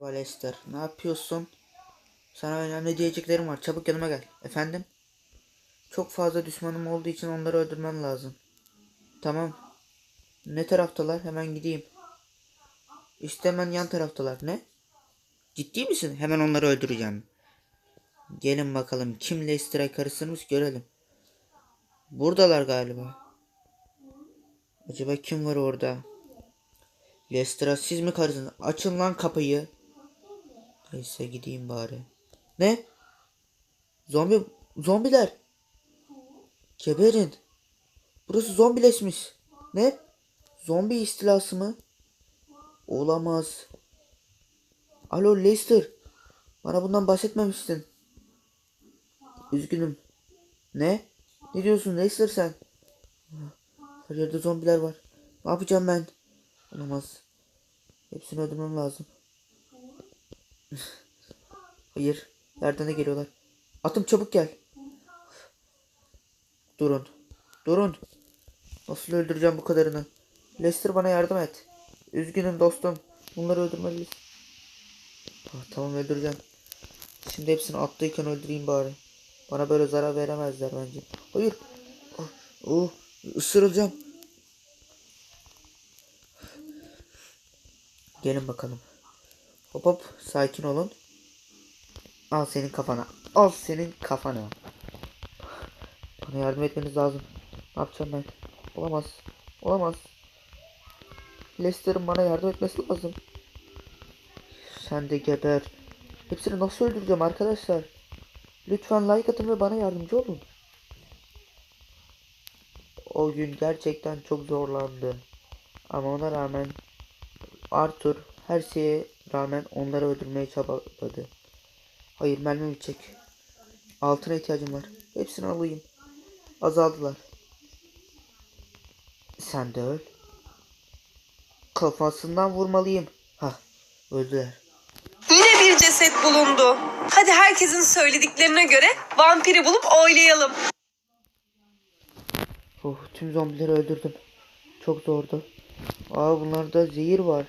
Valester, ne yapıyorsun? Sana önemli diyeceklerim var. Çabuk yanıma gel. Efendim? Çok fazla düşmanım olduğu için onları öldürmem lazım. Tamam. Ne taraftalar? Hemen gideyim. İşte hemen yan taraftalar. Ne? Ciddi misin? Hemen onları öldüreceğim. Gelin bakalım kim Leicester'a karıştırmış görelim. Buradalar galiba. Acaba kim var orada? Leicester'a siz mi karıştınız? Açın lan kapıyı. Neyse gideyim bari. Ne? Zombi zombiler. Geberin. Burası zombileşmiş. Ne? Zombi istilası mı? Olamaz. Alo Lester. Bana bundan bahsetmemiştin. Üzgünüm. Ne? Ne diyorsun Lester sen? Her yerde zombiler var. Ne yapacağım ben? Olamaz. Hepsini öldürmem lazım. Hayır. Yerden de geliyorlar. Atım çabuk gel. Durun. Durun. Nasıl öldüreceğim bu kadarını? Lester bana yardım et. Üzgünüm dostum. Bunları öldürmeliyiz. Ah, tamam öldüreceğim. Şimdi hepsini attıyken öldüreyim bari. Bana böyle zarar veremezler bence. Hayır. Oh, oh, ısırılacağım. Gelin bakalım. Hop hop sakin olun. Al senin kafana. Al senin kafana. Bana yardım etmeniz lazım. Ne yapacağım ben? Olamaz. Olamaz. Lester'ın bana yardım etmesi lazım. Sen de geber. Hepsini nasıl öldüreceğim arkadaşlar? Lütfen like atın ve bana yardımcı olun. O gün gerçekten çok zorlandı. Ama ona rağmen Arthur her şeye rağmen onları öldürmeye çabaladı. Hayır mermi bitecek. Altına ihtiyacım var. Hepsini alayım. Azaldılar. Sen de öl. Kafasından vurmalıyım. Hah öldüler. Yine bir ceset bulundu. Hadi herkesin söylediklerine göre vampiri bulup oylayalım. Oh, tüm zombileri öldürdüm. Çok zordu. Aa bunlarda zehir var.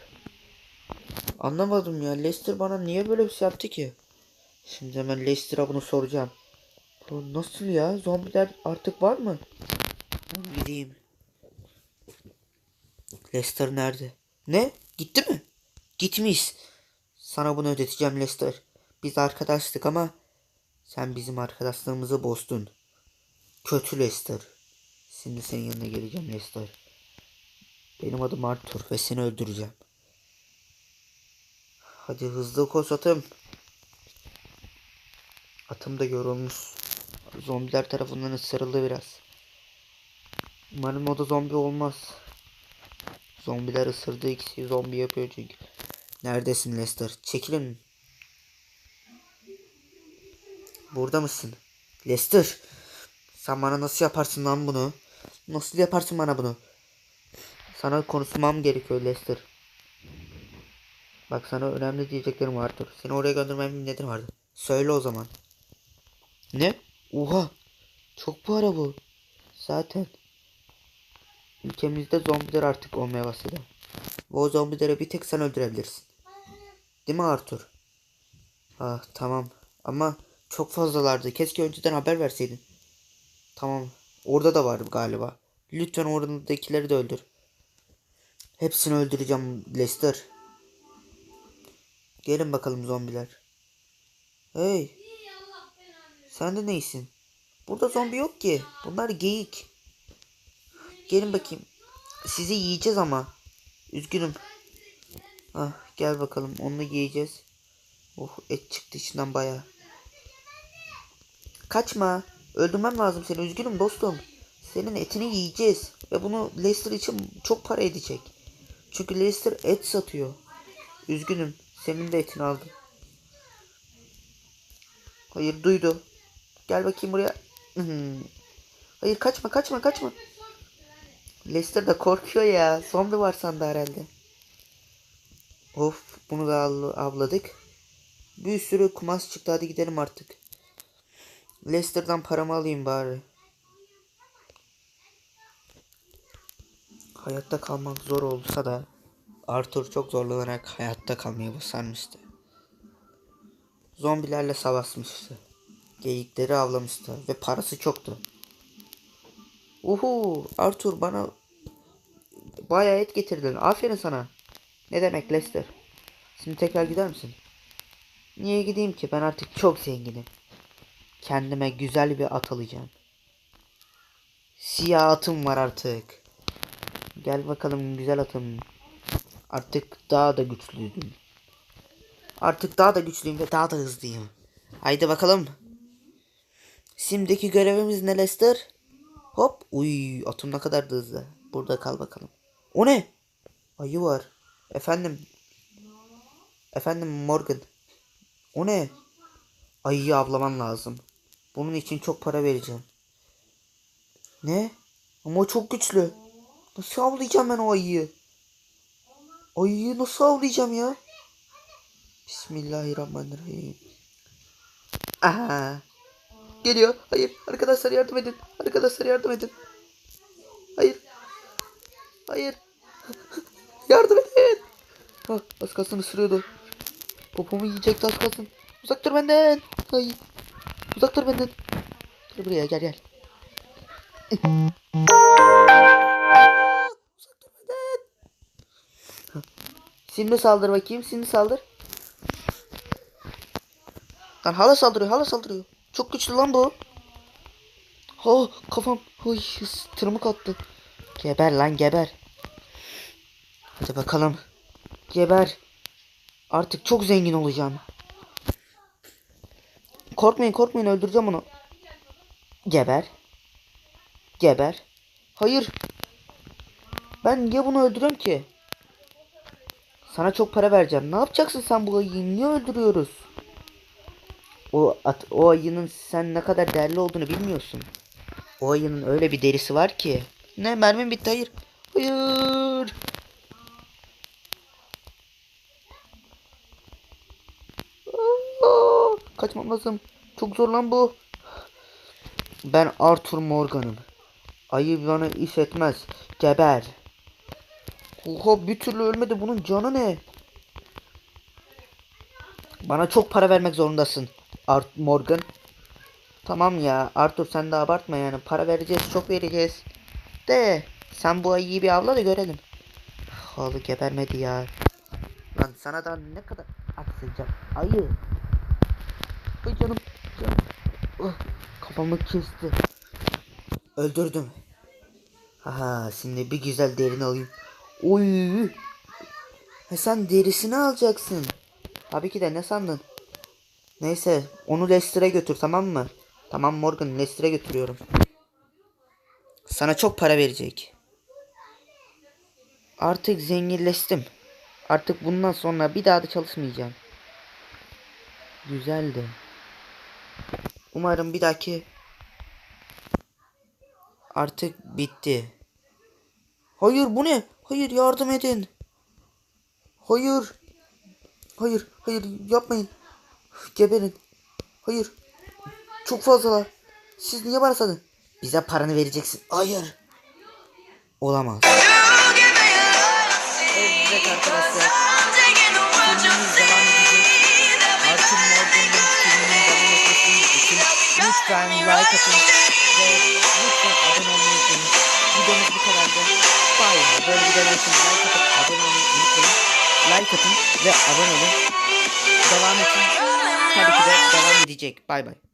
Anlamadım ya. Lester bana niye böyle bir şey yaptı ki? Şimdi hemen Lester'a bunu soracağım. Bu nasıl ya? Zombiler artık var mı? Gideyim. Lester nerede? Ne? Gitti mi? Gitmiş. Sana bunu ödeteceğim Lester. Biz arkadaştık ama sen bizim arkadaşlığımızı bozdun. Kötü Lester. Şimdi senin yanına geleceğim Lester. Benim adım Arthur ve seni öldüreceğim. Hadi hızlı koş atım. Atım da yorulmuş. Zombiler tarafından ısırıldı biraz. Umarım o da zombi olmaz. Zombiler ısırdığı kişiyi zombi yapıyor çünkü. Neredesin Lester? Çekilin. Burada mısın? Lester. Sen bana nasıl yaparsın lan bunu? Nasıl yaparsın bana bunu? Sana konuşmam gerekiyor Lester. Bak sana önemli diyeceklerim vardır. Seni oraya göndermemin nedeni vardı. Söyle o zaman. Ne? Oha. Çok para bu. Zaten. Ülkemizde zombiler artık olmaya başladı. Ve o zombileri bir tek sen öldürebilirsin. Değil mi Arthur? Ah tamam. Ama çok fazlalardı. Keşke önceden haber verseydin. Tamam. Orada da var galiba. Lütfen oradakileri de öldür. Hepsini öldüreceğim Lester. Gelin bakalım zombiler. Hey. Sen de neysin? Burada zombi yok ki. Bunlar geyik. Gelin bakayım. Sizi yiyeceğiz ama. Üzgünüm. Ah gel bakalım onu yiyeceğiz. Oh et çıktı içinden baya. Kaçma. Öldürmem lazım seni. Üzgünüm dostum. Senin etini yiyeceğiz. Ve bunu Lester için çok para edecek. Çünkü Lester et satıyor. Üzgünüm. Senin de etini aldım. Hayır duydu. Gel bakayım buraya. Hayır kaçma kaçma kaçma. Lester de korkuyor ya. Zombi var sandı herhalde. Of bunu da avladık. Bir sürü kumaş çıktı hadi gidelim artık. Lester'dan paramı alayım bari. Hayatta kalmak zor olsa da Arthur çok zorlanarak hayatta kalmayı başarmıştı. zombilerle savaşmıştı. Geyikleri avlamıştı ve parası çoktu. Uhu Arthur bana bayağı et getirdin. Aferin sana. Ne demek Lester? Şimdi tekrar gider misin? Niye gideyim ki? Ben artık çok zenginim. Kendime güzel bir at alacağım. Siyah atım var artık. Gel bakalım güzel atım. Artık daha da güçlüydüm. Artık daha da güçlüyüm ve daha da hızlıyım. Haydi bakalım. Şimdiki görevimiz ne Lester? Hop. Uy atım ne kadar da hızlı. Burada kal bakalım. O ne? Ayı var. Efendim. Efendim Morgan. O ne? Ayıyı avlaman lazım. Bunun için çok para vereceğim. Ne? Ama o çok güçlü. Nasıl avlayacağım ben o ayıyı? Ayıyı nasıl avlayacağım ya? Bismillahirrahmanirrahim. Aha. Geliyor. Hayır. Arkadaşlar yardım edin. Arkadaşlar yardım edin. Hayır. Hayır. yardım edin. Ah, az kalsın ısırıyordu. Popomu yiyecekti az kalsın. Uzak dur benden. Hayır. Uzak dur benden. Gel buraya gel gel. Şimdi saldır bakayım. Şimdi saldır. Lan hala saldırıyor. Hala saldırıyor. Çok güçlü lan bu. Ha kafam. Oy tırmık attı. Geber lan geber. Hadi bakalım. Geber. Artık çok zengin olacağım. Korkmayın korkmayın öldüreceğim onu. Geber. Geber. Hayır. Ben niye bunu öldürüyorum ki? Sana çok para vereceğim. Ne yapacaksın sen bu ayıyı? Niye öldürüyoruz? O at, o ayının sen ne kadar değerli olduğunu bilmiyorsun. O ayının öyle bir derisi var ki. Ne mermim bitti hayır. Hayır. Kaçmam lazım. Çok zor lan bu. Ben Arthur Morgan'ım. Ayı bana iş etmez. Geber. Oha bir türlü ölmedi. Bunun canı ne? Bana çok para vermek zorundasın. Art Morgan. Tamam ya Arthur sen de abartma yani. Para vereceğiz çok vereceğiz. De sen bu ayıyı bir avla da görelim. Oğlu gebermedi ya. Lan sana da ne kadar aksayacak. Ayı. Ay canım. canım. Oh, kafamı kesti. Öldürdüm. Aha şimdi bir güzel derini alayım. Oy. Ha, sen derisini alacaksın. Tabii ki de ne sandın? Neyse onu Leicester'e götür tamam mı? Tamam Morgan Leicester'e götürüyorum. Sana çok para verecek. Artık zenginleştim. Artık bundan sonra bir daha da çalışmayacağım. Güzeldi. Umarım bir dahaki artık bitti. Hayır bu ne? Hayır yardım edin. Hayır. Hayır, hayır yapmayın. Geberin. Hayır. Çok fazlalar. Siz niye bana? Bize paranı vereceksin. Hayır. Olamaz. Lütfen like atın ve lütfen abone olmayı unutmayın. Videomuz bu kadardı. Bye. Böyle videolar için like atıp abone olmayı unutmayın. Like atın ve abone olun. Devam etsin. Tabii ki de devam edecek. Bay bay.